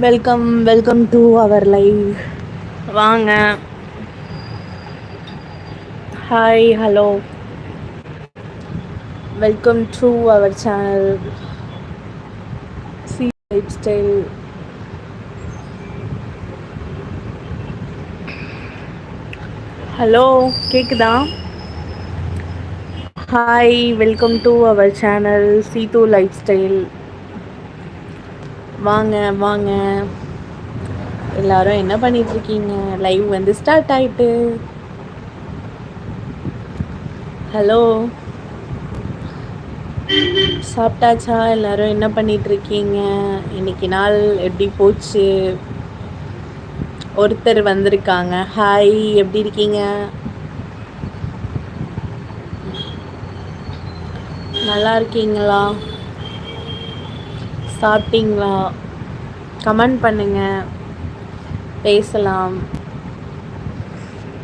Welcome welcome to our live வாங்க. Hi hello welcome to our channel C life style hello கேக்குதா? Hi welcome to our channel C two life style வாங்க வாங்க. எல்லாரும் என்ன பண்ணிட்டு இருக்கீங்க லைவ் வந்து ஸ்டார்ட் ஆயிட்டு. ஹலோ சாப்பிட்டாச்சா? எல்லாரும் என்ன பண்ணிட்டு இருக்கீங்க இன்னைக்கு நாள் எப்படி போச்சு? ஒருத்தர் வந்திருக்காங்க. ஹாய் எப்படி இருக்கீங்க? நல்லா இருக்கீங்களா? சாப்பிட்டீங்களா? கமெண்ட் பண்ணுங்க. பேசலாம்.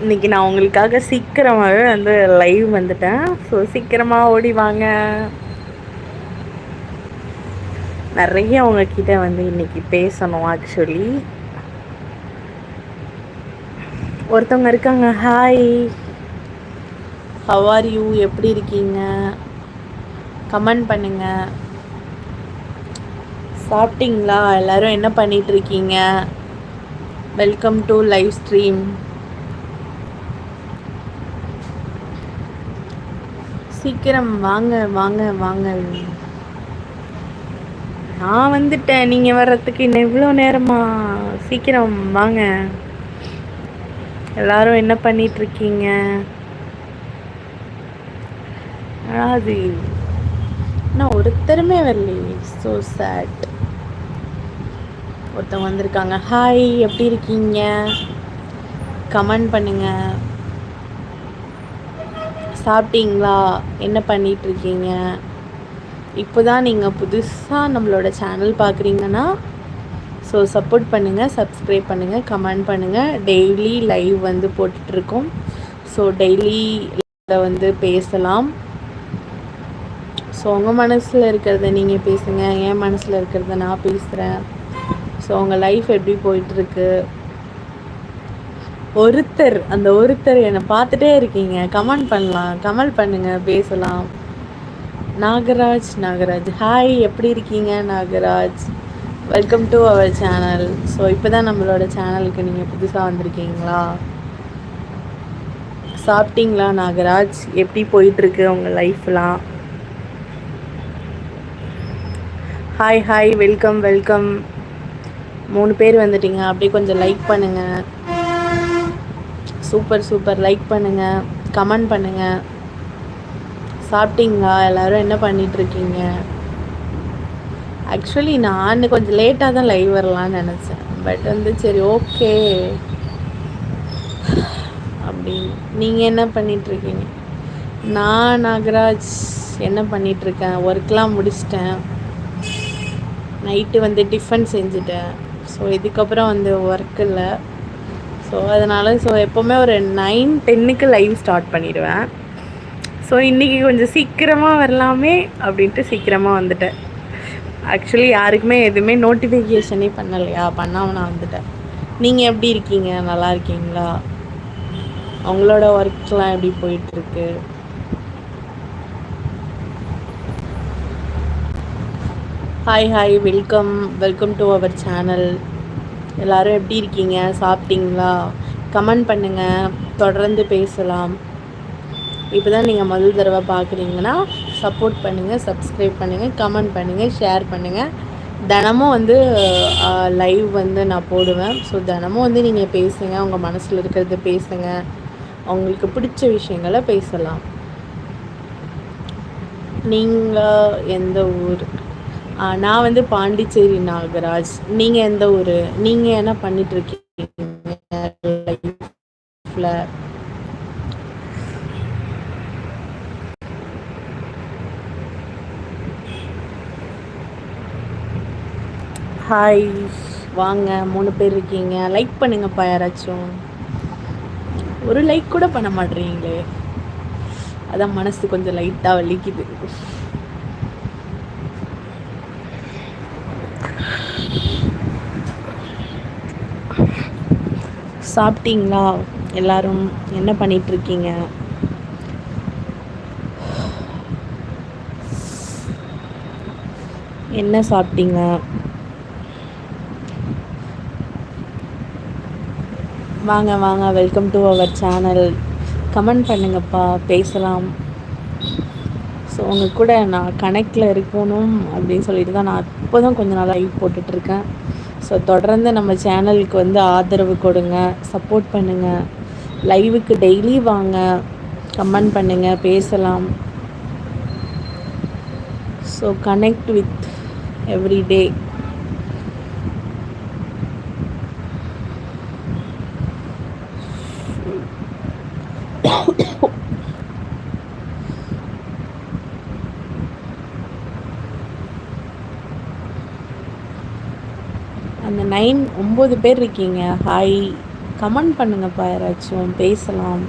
இன்னைக்கு நான் உங்களுக்காக சீக்கிரமாகவே வந்து லைவ் வந்துட்டேன். ஸோ சீக்கிரமாக ஓடி வாங்க. நிறைய உங்ககிட்ட வந்து இன்னைக்கு பேசணும் ஆக்சுவலி ஒருத்தவங்க இருக்காங்க. ஹாய் ஹவ் ஆர் யூ எப்படி இருக்கீங்க? கமெண்ட் பண்ணுங்க. சாப்பிட்டீங்களா? எல்லாரும் என்ன பண்ணிட்டு இருக்கீங்க வெல்கம் டு லைவ் ஸ்ட்ரீம் சீக்கிரம் வாங்க வாங்க வாங்க. நான் வந்துட்டேன். நீங்க வர்றதுக்கு இன்னும் இவ்வளோ நேரமா? சீக்கிரம் வாங்க. எல்லாரும் என்ன பண்ணிட்டு இருக்கீங்க அது நான் ஒருத்தருமே வரலையே. ஸோ சேட் ஒருத்தவங்க வந்திருக்காங்க. ஹாய் எப்படி இருக்கீங்க? கமெண்ட் பண்ணுங்க. சாப்பிட்டீங்களா? என்ன பண்ணிட்டு இருக்கீங்க இப்போ தான் நீங்கள் புதுசாக நம்மளோட சேனல் பார்க்குறீங்கன்னா ஸோ சப்போர்ட் பண்ணுங்கள் சப்ஸ்கிரைப் பண்ணுங்கள் கமெண்ட் பண்ணுங்கள் டெய்லி லைவ் வந்து போட்டுட்ருக்கோம். ஸோ டெய்லி வந்து பேசலாம். ஸோ உங்கள் மனசில் இருக்கிறத நீங்கள் பேசுங்க என் மனசில் இருக்கிறத நான் பேசுகிறேன் ஸோ உங்கள் லைஃப் எப்படி போயிட்டுருக்கு? ஒருத்தர் அந்த ஒருத்தர் என்னை பார்த்துட்டே இருக்கீங்க. கமெண்ட் பண்ணலாம். கமெண்ட் பண்ணுங்கள் பேசலாம். நாகராஜ் நாகராஜ். ஹாய் எப்படி இருக்கீங்க Nagaraj? Welcome to our channel so இப்போ தான் நம்மளோட சேனலுக்கு நீங்கள் புதுசாக வந்திருக்கீங்களா? சாப்பிட்டீங்களா நாகராஜ்? எப்படி போயிட்டுருக்கு உங்கள் லைஃப்லாம் ஹாய் ஹாய் வெல்கம் வெல்கம் மூணு பேர் வந்துட்டீங்க. அப்படியே கொஞ்சம் லைக் பண்ணுங்கள் சூப்பர் சூப்பர் லைக் பண்ணுங்கள் கமெண்ட் பண்ணுங்கள் சாப்பிட்டீங்களா? எல்லோரும் என்ன பண்ணிகிட்ருக்கீங்க ஆக்சுவலி நான் கொஞ்சம் லேட்டாக தான் லைவ் வரலான்னு நினச்சேன். பட் வந்து சரி ஓகே அப்படின்னு. நீங்கள் என்ன பண்ணிகிட்ருக்கீங்க நான் நாகராஜ் என்ன பண்ணிகிட்ருக்கேன் ஒர்க்லாம் முடிச்சிட்டேன். நைட்டு வந்து டிஃபன் செஞ்சுட்டேன். ஸோ இதுக்கப்புறம் வந்து ஒர்க் இல்லை. ஸோ அதனால் ஸோ எப்போவுமே ஒரு நைன் டென்னுக்கு லைவ் ஸ்டார்ட் பண்ணிவிடுவேன் ஸோ இன்றைக்கி கொஞ்சம் சீக்கிரமாக வரலாமே அப்படின்ட்டு சீக்கிரமாக வந்துட்டேன். ஆக்சுவலி யாருக்குமே எதுவுமே நோட்டிஃபிகேஷனே பண்ணலையா? பண்ணாமல் நான் வந்துட்டேன். நீங்கள் எப்படி இருக்கீங்க? நல்லா இருக்கீங்களா? அவங்களோட ஒர்க்லாம் எப்படி போயிட்டுருக்கு hi hi welcome welcome to our channel எல்லோரும் எப்படி இருக்கீங்க? சாப்பிட்டீங்களா? கமெண்ட் பண்ணுங்கள் தொடர்ந்து பேசலாம். இப்போ தான் நீங்கள் முதல் தடவை பார்க்குறீங்கன்னா சப்போர்ட் பண்ணுங்கள் சப்ஸ்கிரைப் பண்ணுங்கள் கமெண்ட் பண்ணுங்கள் ஷேர் பண்ணுங்கள் தினமும் வந்து லைவ் வந்து நான் போடுவேன். ஸோ தினமும் வந்து நீங்கள் பேசுங்க உங்கள் மனசில் இருக்கிறத பேசுங்க. அவங்களுக்கு பிடிச்ச விஷயங்களை பேசலாம். நீங்கள் எந்த ஊர்? நான் வந்து பாண்டிச்சேரி நாகராஜ். நீங்கள் எந்த ஊர்? நீங்கள் என்ன பண்ணிகிட்ருக்கீங்க லைஃப்பில் ஹாய் வாங்க மூணு பேர் இருக்கீங்க. லைக் பண்ணுங்கப்பா யாராச்சும். ஒரு லைக் கூட பண்ண மாட்டேறீங்களே அதான் மனசு கொஞ்சம் லைட்டாக வலிக்குது. சாப்பிட்டீங்களா எல்லாரும்? என்ன பண்ணிகிட்ருக்கீங்க என்ன சாப்பிட்டீங்க? வாங்க வாங்க. Welcome to our channel comment பண்ணுங்கப்பா. பேசலாம். ஸோ உங்கள் கூட நான் கனெக்டில் இருக்கணும் அப்படின்னு சொல்லிட்டு தான் நான் இப்போ தான் கொஞ்சம் நாளாக லைவ் போட்டுட்ருக்கேன் ஸோ தொடர்ந்து நம்ம சேனலுக்கு வந்து ஆதரவு கொடுங்க சப்போர்ட் பண்ணுங்கள் லைவுக்கு டெய்லி வாங்க கமெண்ட் பண்ணுங்கள் பேசலாம். So connect with every day அந்த நைன் ஒம்பது பேர் இருக்கீங்க. ஹாய் கமெண்ட் பண்ணுங்கப்பா யாராச்சும். பேசலாம்.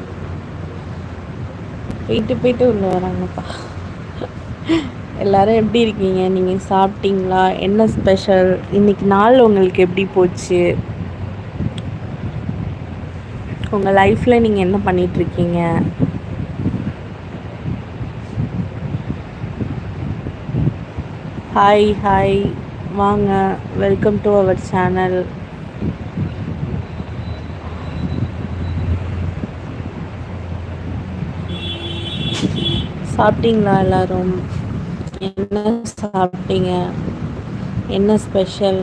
போயிட்டு போயிட்டு உள்ள வராங்கப்பா. எல்லாரும் எப்படி இருக்கீங்க? நீங்கள் சாப்பிட்டீங்களா? என்ன ஸ்பெஷல் இன்னைக்கு நாள் உங்களுக்கு எப்படி போச்சு? உங்கள் லைஃப்பில் நீங்கள் என்ன பண்ணிகிட்ருக்கீங்க ஹாய் ஹாய் வாங்க வெல்கம் டு அவர் சேனல் சாப்பிட்டீங்களா எல்லாரும்? என்ன சாப்பிட்டீங்க? என்ன ஸ்பெஷல்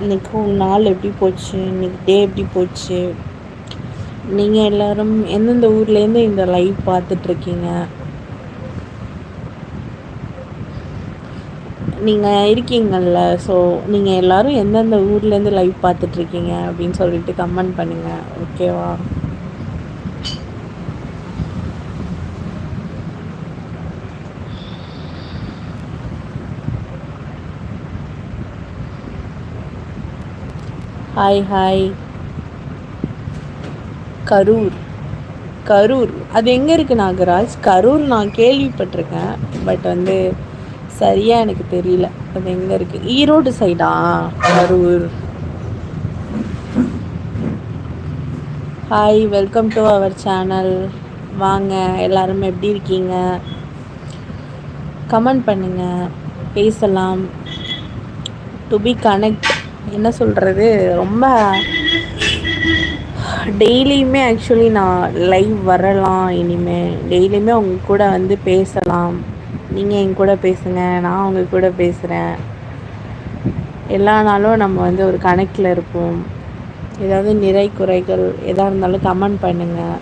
இன்னைக்கு நாள் எப்படி போச்சு? இன்னைக்கு டே எப்படி போச்சு? நீங்கள் எல்லோரும் எந்தெந்த ஊர்லேருந்து இந்த லைவ் பார்த்துட்ருக்கீங்க? நீங்கள் இருக்கீங்கள்ல ஸோ நீங்கள் எல்லோரும் எந்தெந்த ஊர்லேருந்து லைவ் பார்த்துட்ருக்கீங்க அப்படின்னு சொல்லிட்டு கமெண்ட் பண்ணுங்கள் ஓகேவா ஹாய் ஹாய் கரூர். கரூர். அது எங்கே இருக்குது நாகராஜ்? கரூர் நான் கேள்விப்பட்டிருக்கேன். பட் வந்து சரியாக எனக்கு தெரியல. அது எங்கே இருக்குது ஈரோடு சைடா Karur. Hi welcome to our channel வாங்க எல்லாரும் எப்படி இருக்கீங்க? கமெண்ட் பண்ணுங்கள் பேசலாம். டு பி கனெக்ட் என்ன சொல்கிறது ரொம்ப டெய்லியுமே ஆக்சுவலி நான் லைவ் வரலாம் இனிமேல் டெய்லியுமே உங்க கூட வந்து பேசலாம். நீங்கள் என் கூட பேசுங்க நான் அவங்க கூட பேசுகிறேன் எல்லா நாளும் நம்ம வந்து ஒரு கணக்கில் இருப்போம். ஏதாவது நிறை குறைகள் எதாக இருந்தாலும் கமெண்ட் பண்ணுங்கள்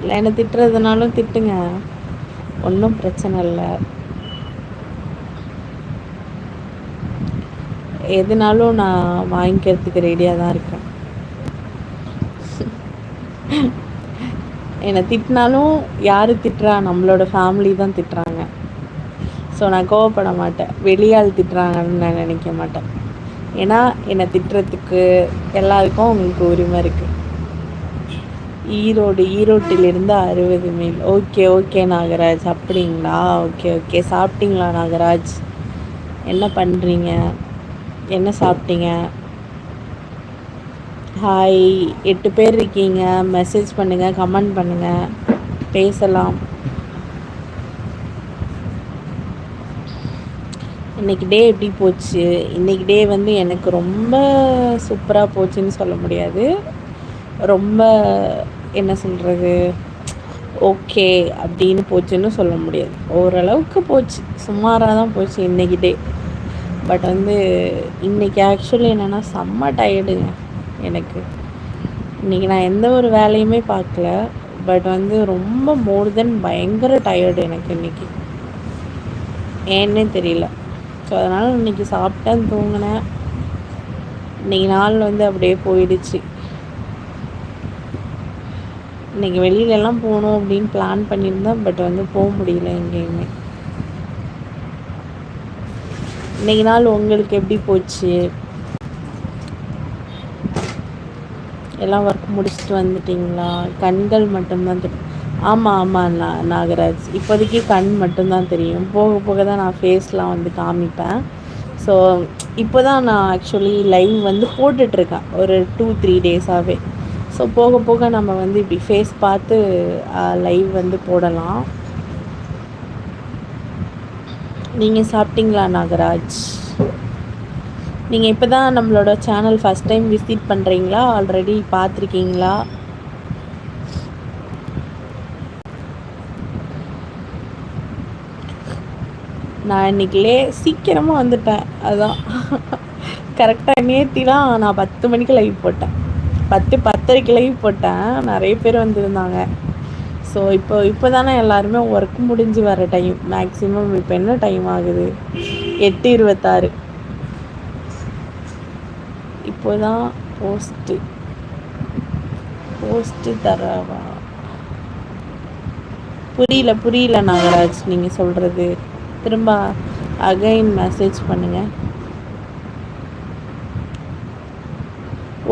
இல்லை என்னை திட்டுறதுனாலும் திட்டுங்க. ஒன்றும் பிரச்சனை இல்லை. எதுனாலும் நான் வாங்கிக்கிறதுக்கு ரெடியாக தான் இருக்கேன். என்னை திட்டினாலும் யார் திட்டுறா? நம்மளோட ஃபேமிலி தான் திட்டுறாங்க. ஸோ நான் கோவப்பட மாட்டேன். வெளியால் திட்டுறாங்கன்னு நான் நினைக்க மாட்டேன். ஏன்னா என்னை திட்டுறதுக்கு எல்லாருக்கும் உங்களுக்கு உரிமை இருக்குது ஈரோடு ஈரோட்டிலிருந்து அறுபது மைல் ஓகே ஓகே நாகராஜ். அப்படிங்களா? ஓகே ஓகே சாப்பிட்டீங்களா நாகராஜ்? என்ன பண்ணுறீங்க என்ன சாப்பிட்டீங்க? ஹாய் எட்டு பேர் இருக்கீங்க. மெசேஜ் பண்ணுங்கள் கமெண்ட் பண்ணுங்கள் பேசலாம். இன்றைக்கி டே எப்படி போச்சு? இன்றைக்கி டே வந்து எனக்கு ரொம்ப சூப்பராக போச்சுன்னு சொல்ல முடியாது. ரொம்ப என்ன சொல்கிறது ஓகே அப்படின்னு போச்சுன்னு சொல்ல முடியாது. ஓரளவுக்கு போச்சு. சுமாராக தான் போச்சு இன்றைக்கி டே பட் வந்து இன்றைக்கி ஆக்சுவலி என்னென்னா செம்ம டயர்டுங்க எனக்கு. இன்றைக்கி நான் எந்த ஒரு வேலையுமே பார்க்கல. பட் வந்து ரொம்ப மோர் தென் பயங்கர டயர்டு எனக்கு இன்றைக்கி ஏன்னே தெரியல. ஸோ அதனால் இன்றைக்கி சாப்பிட்டேன் தூங்கினேன். இன்றைக்கி நாள் வந்து அப்படியே போயிடுச்சு. இன்றைக்கி வெளியிலலாம் போகணும் அப்படின்னு பிளான் பண்ணியிருந்தேன் பட் வந்து போக முடியல எங்கேயுமே. இன்றைக்கி நாள் உங்களுக்கு எப்படி போச்சு? எல்லாம் ஒர்க் முடிச்சுட்டு வந்துட்டிங்களா? கண்கள் மட்டும்தான் தெரியும். ஆமாம் நா நாகராஜ். இப்போதைக்கு கண் மட்டும்தான் தெரியும். போக போக தான் நான் ஃபேஸ்லாம் வந்து காமிப்பேன். ஸோ இப்போ தான் நான் ஆக்சுவலி லைவ் வந்து போட்டுட்ருக்கேன். ஒரு டூ த்ரீ டேஸாகவே ஸோ போக போக நம்ம வந்து இப்படி ஃபேஸ் பார்த்து லைவ் வந்து போடலாம். நீங்கள் சாப்பிட்டீங்களா நாகராஜ்? நீங்கள் இப்போ தான் நம்மளோட சேனல் ஃபர்ஸ்ட் டைம் விசிட் பண்ணுறீங்களா ஆல்ரெடி பார்த்துருக்கீங்களா? நான் இன்றைக்கிலே சீக்கிரமாக வந்துட்டேன். அதுதான் கரெக்டாக நேத்திலாம் நான் பத்து மணிக்கு லைவ் போட்டேன். பத்து பத்தரைக்கு லைவ் போட்டேன். நிறைய பேர் வந்திருந்தாங்க. ஸோ இப்போ இப்போ தானே எல்லாருமே ஒர்க் முடிஞ்சு வர டைம் மேக்ஸிமம் இப்போ என்ன டைம் ஆகுது? எட்டு இருபத்தாறு. அப்போ தான் போஸ்ட்டு. போஸ்ட்டு தரவா? புரியல புரியல நாகராஜ் நீங்கள் சொல்கிறது திரும்ப அகைன் மெசேஜ் பண்ணுங்க.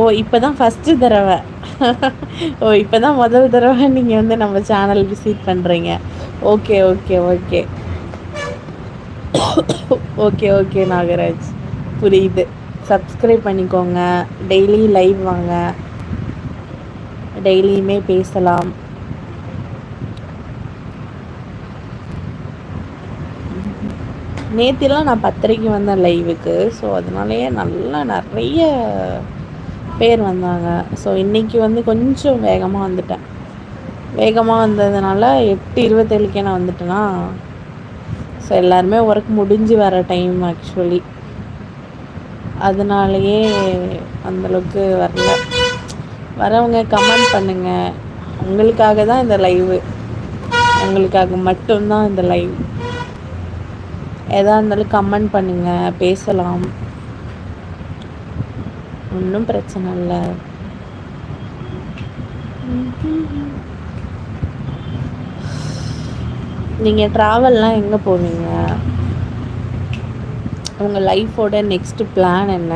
ஓ இப்போ தான் ஃபஸ்ட்டு தடவை. ஓ இப்போ தான் முதல் தடவை நீங்கள் வந்து நம்ம சேனல் விசிட் பண்ணுறீங்க okay okay okay okay okay Nagaraj. புரியுது. சப்ஸ்கிரைப் பண்ணிக்கோங்க. டெய்லி லைவ் வாங்க. டெய்லியுமே பேசலாம். நேத்திலாம் நான் பத்திரிக்கை வந்தேன் லைவுக்கு ஸோ அதனாலயே நல்லா நிறைய பேர் வந்தாங்க. ஸோ இன்றைக்கி வந்து கொஞ்சம் வேகமாக வந்துட்டேன். வேகமாக வந்ததுனால எட்டு இருபத்தேழுக்கே நான் வந்துட்டேன்னா ஸோ எல்லாருமே ஒர்க் முடிஞ்சு வர டைம் ஆக்சுவலி அதனாலயே அந்தளவுக்கு வரல. வரவங்க கமெண்ட் பண்ணுங்கள் உங்களுக்காக தான் இந்த லைவு உங்களுக்காக மட்டும்தான் இந்த லைவ் எதாக இருந்தாலும் கமெண்ட் பண்ணுங்கள் பேசலாம். ஒன்றும் பிரச்சனை இல்லை. நீங்கள் ட்ராவல்லாம் எங்கே போவீங்க? உங்கள் லைஃபோட நெக்ஸ்ட்டு பிளான் என்ன?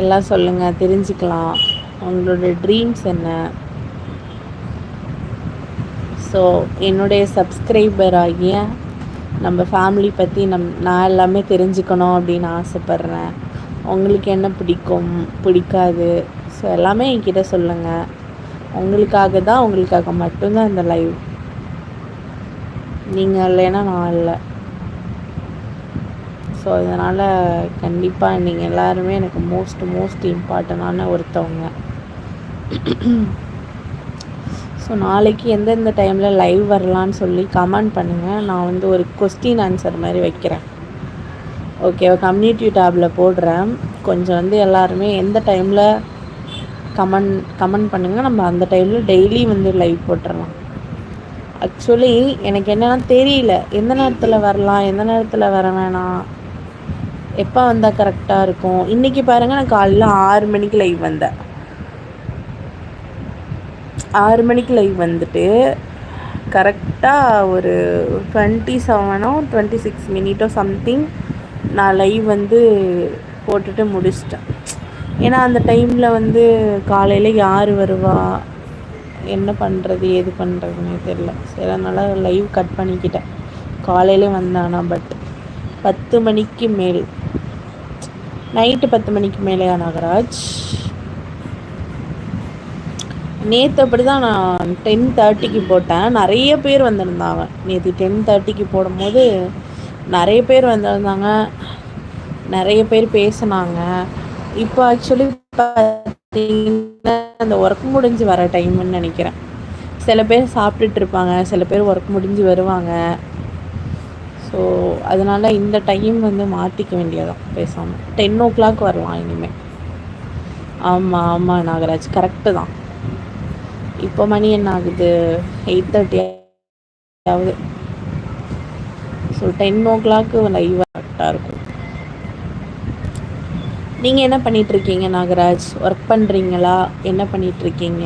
எல்லாம் சொல்லுங்கள் தெரிஞ்சுக்கலாம். உங்களோட ட்ரீம்ஸ் என்ன? ஸோ என்னுடைய சப்ஸ்கிரைபர் ஆகிய நம்ம ஃபேமிலி பற்றி நம் நான் எல்லாமே தெரிஞ்சுக்கணும் அப்படின்னு ஆசைப்பட்றேன். உங்களுக்கு என்ன பிடிக்கும் பிடிக்காது? ஸோ எல்லாமே என்கிட்ட சொல்லுங்கள் உங்களுக்காக தான் உங்களுக்காக மட்டும்தான் இந்த லைவ் நீங்கள் இல்லைன்னா நான் இல்லை. ஸோ இதனால் கண்டிப்பாக நீங்கள் எல்லாருமே எனக்கு மோஸ்ட் மோஸ்ட் இம்பார்ட்டண்டான ஒருத்தவங்க. ஸோ நாளைக்கு எந்தெந்த டைமில் லைவ் வரலான்னு சொல்லி கமெண்ட் பண்ணுங்கள் நான் வந்து ஒரு கொஸ்டின் ஆன்சர் மாதிரி வைக்கிறேன். ஓகே கம்யூனிட்டி டேப்பில் போடுறேன். கொஞ்சம் வந்து எல்லாருமே எந்த டைமில் கமெண்ட் கமெண்ட் பண்ணுங்கள் நம்ம அந்த டைமில் டெய்லி வந்து லைவ் போட்டுடலாம் ஆக்சுவலி எனக்கு என்னென்னா தெரியல. எந்த நேரத்தில் வரலாம்? எந்த நேரத்தில் வர வேணாம்? எப்போ வந்தால் கரெக்டாக இருக்கும்? இன்றைக்கி பாருங்கள் நான் காலையில் ஆறு மணிக்கு லைவ் வந்தேன். ஆறு மணிக்கு லைவ் வந்துட்டு கரெக்டாக ஒரு டுவெண்ட்டி செவனோ டுவெண்ட்டி சிக்ஸ் மினிட்டோ சம்திங் நான் லைவ் வந்து போட்டுட்டு முடிச்சிட்டேன். ஏன்னா அந்த டைமில் வந்து காலையில் யார் வருவா? என்ன பண்ணுறது ஏது பண்ணுறதுனே தெரில சரி அதனால் லைவ் கட் பண்ணிக்கிட்டேன். காலையிலே வந்தானா பட் பத்து மணிக்கு மேல். நைட்டு பத்து மணிக்கு மேலேயா நாகராஜ்? நேற்று அப்படி தான் நான் டென் தேர்ட்டிக்கு போட்டேன். நிறைய பேர் வந்திருந்தாங்க. நேற்று டென் தேர்ட்டிக்கு போடும்போது நிறைய பேர் வந்திருந்தாங்க. நிறைய பேர் பேசினாங்க. இப்போ ஆக்சுவலி பார்த்தீங்கன்னா அந்த ஒர்க் முடிஞ்சு வர டைம்னு நினைக்கிறேன். சில பேர் சாப்பிட்டுட்டு இருப்பாங்க. சில பேர் ஒர்க் முடிஞ்சு வருவாங்க. ஸோ அதனால் இந்த டைம் வந்து மாற்றிக்க வேண்டியதான் பேசாமல் டென் ஓ கிளாக் வரலாம் இனிமேல் ஆமாம் ஆமாம் நாகராஜ். கரெக்டு தான். இப்போ மணி என்ன ஆகுது? எயிட் தேர்ட்டி ஆகுது. ஸோ டென் ஓ கிளாக்கு லைவ் கரெக்டாக இருக்கும். நீங்கள் என்ன பண்ணிகிட்ருக்கீங்க நாகராஜ்? ஒர்க் பண்ணுறீங்களா என்ன பண்ணிகிட்ருக்கீங்க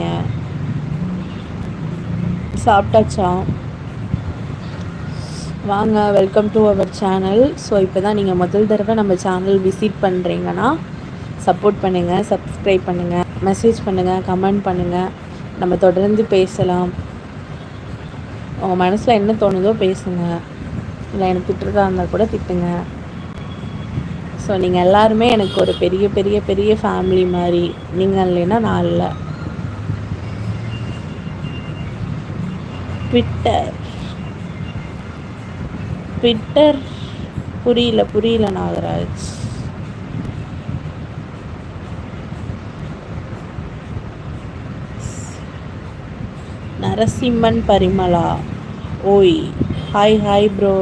சாப்பிட்டாச்சா? வாங்க welcome to our channel so இப்போ தான் நீங்கள் முதல் தடவை நம்ம சேனல் விசிட் பண்ணுறீங்கன்னா சப்போர்ட் பண்ணுங்கள் சப்ஸ்கிரைப் பண்ணுங்கள் மெசேஜ் பண்ணுங்கள் கமெண்ட் பண்ணுங்கள் நம்ம தொடர்ந்து பேசலாம். உங்கள் மனசில் என்ன தோணுதோ பேசுங்க. இல்லை எனக்கு திட்டுறதா இருந்தால் கூட திட்டுங்க. ஸோ நீங்கள் எல்லாருமே எனக்கு ஒரு பெரிய பெரிய பெரிய ஃபேமிலி மாதிரி. நீங்கள் இல்லைன்னா நான் இல்லை. ட்விட்டர் ட்விட்டர் புரியல புரியல நாகராஜ். நரசிம்மன் பரிமலா ஓய் ஹாய் ஹாய் ப்ரோ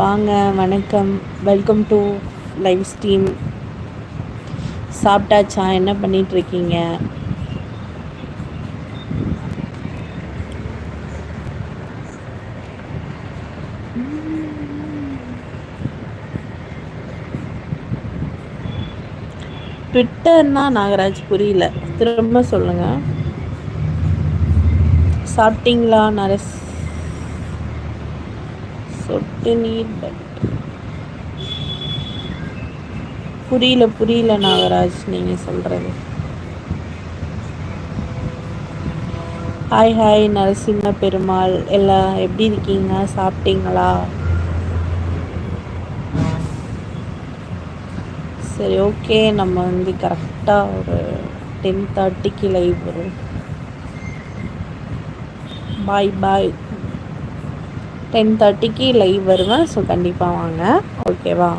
வாங்க வணக்கம். வெல்கம் டு லைவ் ஸ்ட்ரீம் சாப்பிட்டாச்சா? என்ன பண்ணிகிட்ருக்கீங்க ட்விட்டர்னா நாகராஜ் புரியல. திரும்ப சொல்லுங்க. சாப்பிட்டீங்களா? நரஸ் சொட்டு நீர் பட் புரியல புரியல நாகராஜ் நீங்கள் சொல்கிறது ஹாய் ஹாய் நரசிம்ம பெருமாள். எல்லாம் எப்படி இருக்கீங்க? சாப்பிட்டீங்களா? சரி ஓகே நம்ம வந்து கரெக்டாக ஒரு டென் தேர்ட்டிக்கு லைவ் வரும். பாய் பாய் டென் தேர்ட்டிக்கு லைவ் வருவேன் ஸோ கண்டிப்பாக வாங்க. ஓகேவா